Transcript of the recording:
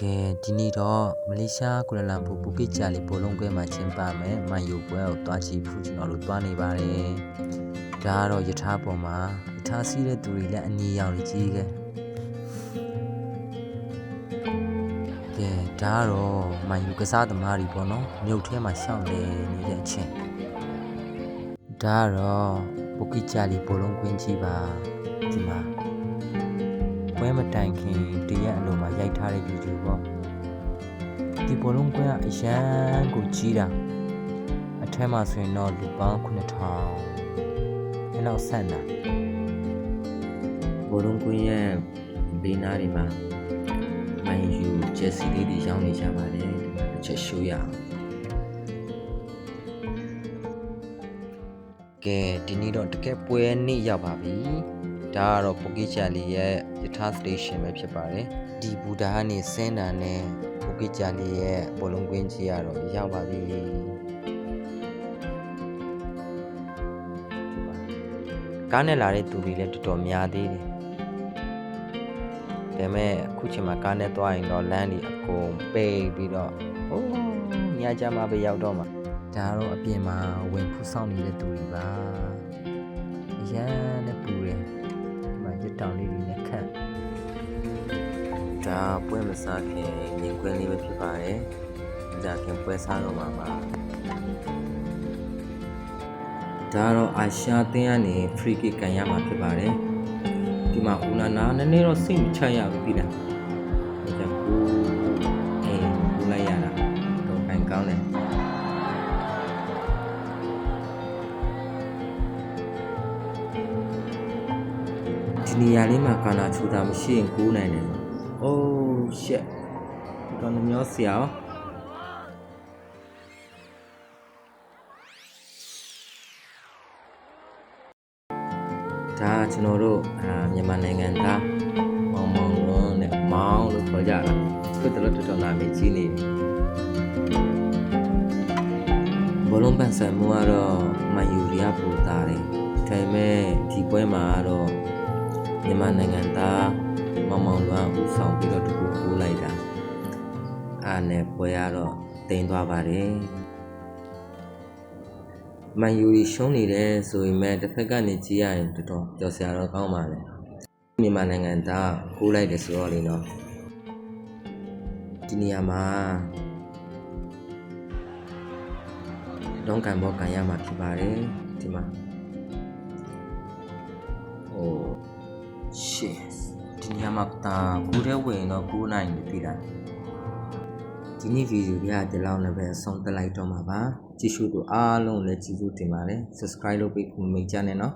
ကဲဒီနေ့တော့မလေးရှားကုလလမ်ပူပူကစ်ဂျာလီဘောလုံးကွဲမှာကျင်းပမယ်မန်ယူပွဲကိုတွားကြည့်ဖို့ကျွန်တော်တို့တွားနေပါတယ်ဒါကတော့ယထာပေါ်မှာယထာစီးတဲ့သူတွေလည်းအနီရောင်ကြီးကဲကဲဒါကတော့မန်ယူကစားသမားတွေပေါ့နော်မြုပ်ထဲမှာရှောက်နေနေတဲ့အချင်းဒါကတော့ပူကစ်ဂျာလီဘောလုံးကွင်းကြီးပါဒီမှာ ပွဲမတိုင်ခင်တရက်အလိုမှာရိုက်ထားတဲ့ YouTube ပေါ့ဒီဘောလုံးကွင်းကအရန်ကိုကြီးတာအထက်မှာဆိုရင်တော့လူပေါင်း9000အဲ့လောက်ဆန့်တာဘောလုံးကွင်းရဲ့ဘေးနားတွေမှာမန်ယူဂျက်စီလေးတွေရောင်းနေကြပါတယ်ဒီမှာတစ်ချက်ရှိုးရအောင်ကဲဒီနေ့တော့တကယ်ပွဲနေ့ရောက်ပါပြီ ဒါကတော့ပိုကီချာလီရဲ့ယထာစတေးရှင်းပဲဖြစ်ပါတယ်ဒီဘူဒါကနေစင်းတာနဲ့ပိုကီချာလီရဲ့ဘောလုံးကွင်းကြီးကတော့ရောက်ပါပြီဒီမှာကားနဲ့လာတဲ့သူတွေလည်းတော်တော်များသေးတယ်ဒါပေမဲ့အခုချိန်မှာကားနဲ့သွားရင်တော့လမ်းတွေအကုန်ပိတ်ပြီးတော့ဟိုးညကြမှာပဲရောက်တော့မှာဒါတော့အပြင်မှာဝင်ဖူးဆောင်နေတဲ့သူတွေပါအရန်နဲ့ပူတယ် ဒီမှာရတောင်လေးတွေနဲ့ခတ်ဒါပွဲမစားခင်မြင်ကွင်းလေးပဲဖြစ်ပါတယ်။ဒါခင်ပွဲစားတော့မှာပါဒါတော့အာရှအသင်းကနေ free kick ကန်ရမှာဖြစ်ပါတယ်။ဒီမှာဦးနာနာနည်းနည်းတော့စိတ်မချရဘူးပြီလား။ ဒီနေရာလေးမှာကာနာချူတာမရှိရင်ကူးနိုင်တယ်။အိုးရှက်။တော်နှမျောဆရာရောဒါကကျွန်တော်တို့အာမြန်မာနိုင်ငံသားမောင်မောင်လုံးနဲ့မောင်လို့ခေါ်ကြတာ။သူတို့တော်တော်နာမည်ကြီးနေတယ်။ဘောလုံးပန်ဆန်မှုကတော့မန်ယူရီယာပူတာတယ်။ဒါပေမဲ့ဒီပွဲမှာကတော့ မြန်မာနိုင်ငံသားမောင်မောင်လွမ်းဦးဆောင်ပြီးတော့တကူကူးလိုက်တာအားနဲ့ပွဲရတော့တိမ်သွားပါတယ်မန်ယူရီရှုံးနေတယ်ဆိုရင်မဲ့တစ်ဖက်ကနေကြည့်ရရင်တော်တော်ကြောက်စရာတော့ကောင်းပါလေမြန်မာနိုင်ငံသားကူးလိုက်တယ်ဆိုတော့လေနော်ဒီနေရာမှာလောင်းကန်ဘောကန်ရမှာဖြစ်ပါတယ်ဒီမှာဟို ရှေ့ဒီညမှာတာကူတဲ့ဝင်တော့ကူနိုင်ပြီပြီလားဒီနေ့ဗီဒီယိုကဒီလောက်နဲ့ပဲဆုံးသက်လိုက်တော့မှာပါကြည့်ရှုသူအားလုံးလည်းကျေးဇူးတင်ပါတယ် subscribe လုပ်ပေးဖို့မိတ်ကြနဲ့နော်